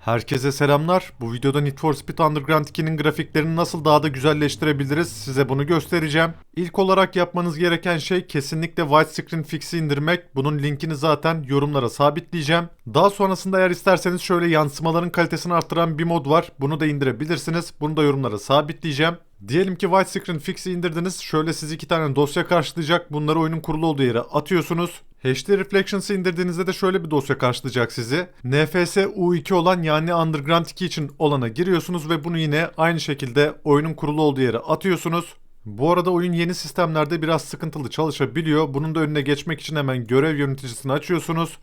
Herkese selamlar. Bu videoda Need for Speed Underground 2'nin grafiklerini nasıl daha da güzelleştirebiliriz size bunu göstereceğim. İlk olarak yapmanız gereken şey kesinlikle Widescreen Fix'i indirmek. Bunun linkini zaten yorumlara sabitleyeceğim. Daha sonrasında eğer isterseniz şöyle yansımaların kalitesini arttıran bir mod var. Bunu da indirebilirsiniz. Bunu da yorumlara sabitleyeceğim. Diyelim ki Widescreen Fix'i indirdiniz. Şöyle sizi iki tane dosya karşılayacak. Bunları oyunun kurulu olduğu yere atıyorsunuz. HD Reflections'ı indirdiğinizde de şöyle bir dosya karşılayacak sizi. NFS U2 olan yani Underground 2 için olana giriyorsunuz ve bunu yine aynı şekilde oyunun kurulu olduğu yere atıyorsunuz. Bu arada oyun yeni sistemlerde biraz sıkıntılı çalışabiliyor. Bunun da önüne geçmek için hemen görev yöneticisini açıyorsunuz.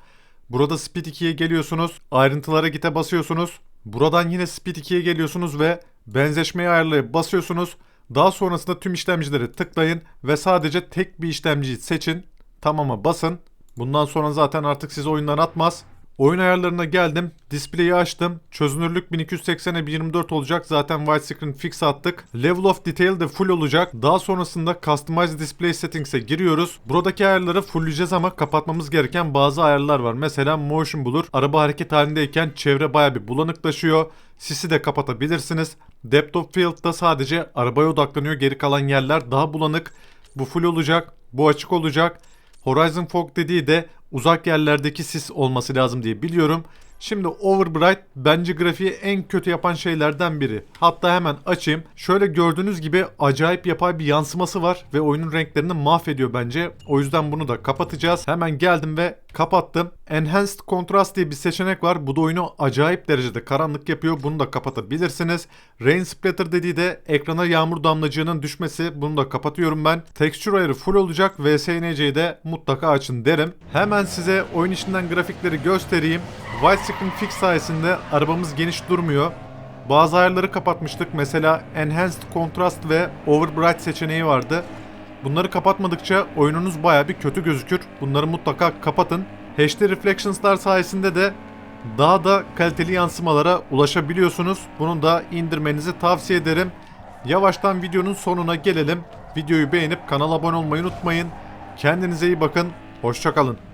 Burada Speed 2'ye geliyorsunuz. Ayrıntılara gite basıyorsunuz. Buradan yine Speed 2'ye geliyorsunuz ve benzeşmeyi ayarlayıp basıyorsunuz. Daha sonrasında tüm işlemcileri tıklayın ve sadece tek bir işlemciyi seçin. Tamam'a basın. Bundan sonra zaten artık sizi oyundan atmaz. Oyun ayarlarına geldim. Display'i açtım. Çözünürlük 1280'e 24 olacak. Zaten widescreen fix attık. Level of detail de full olacak. Daha sonrasında Customize Display Settings'e giriyoruz. Buradaki ayarları fullleyeceğiz ama kapatmamız gereken bazı ayarlar var. Mesela Motion Blur. Araba hareket halindeyken çevre baya bir bulanıklaşıyor. Sisi de kapatabilirsiniz. Depth of Field'da sadece arabaya odaklanıyor. Geri kalan yerler daha bulanık. Bu full olacak. Bu açık olacak. Horizon Fog dediği de uzak yerlerdeki sis olması lazım diye biliyorum. Şimdi Overbright bence grafiği en kötü yapan şeylerden biri. Hatta hemen açayım. Şöyle gördüğünüz gibi acayip yapay bir yansıması var ve oyunun renklerini mahvediyor bence. O yüzden bunu da kapatacağız. Hemen geldim ve kapattım. Enhanced Contrast diye bir seçenek var. Bu da oyunu acayip derecede karanlık yapıyor. Bunu da kapatabilirsiniz. Rain Splatter dediği de ekrana yağmur damlacığının düşmesi. Bunu da kapatıyorum ben. Texture ayarı full olacak. VSNC'yi de mutlaka açın derim. Hemen size oyun içinden grafikleri göstereyim. Widescreen Fix sayesinde arabamız geniş durmuyor. Bazı ayarları kapatmıştık. Mesela Enhanced Contrast ve Overbright seçeneği vardı. Bunları kapatmadıkça oyununuz baya bir kötü gözükür. Bunları mutlaka kapatın. HD Reflections'lar sayesinde de daha da kaliteli yansımalara ulaşabiliyorsunuz. Bunu da indirmenizi tavsiye ederim. Yavaştan videonun sonuna gelelim. Videoyu beğenip kanala abone olmayı unutmayın. Kendinize iyi bakın. Hoşçakalın.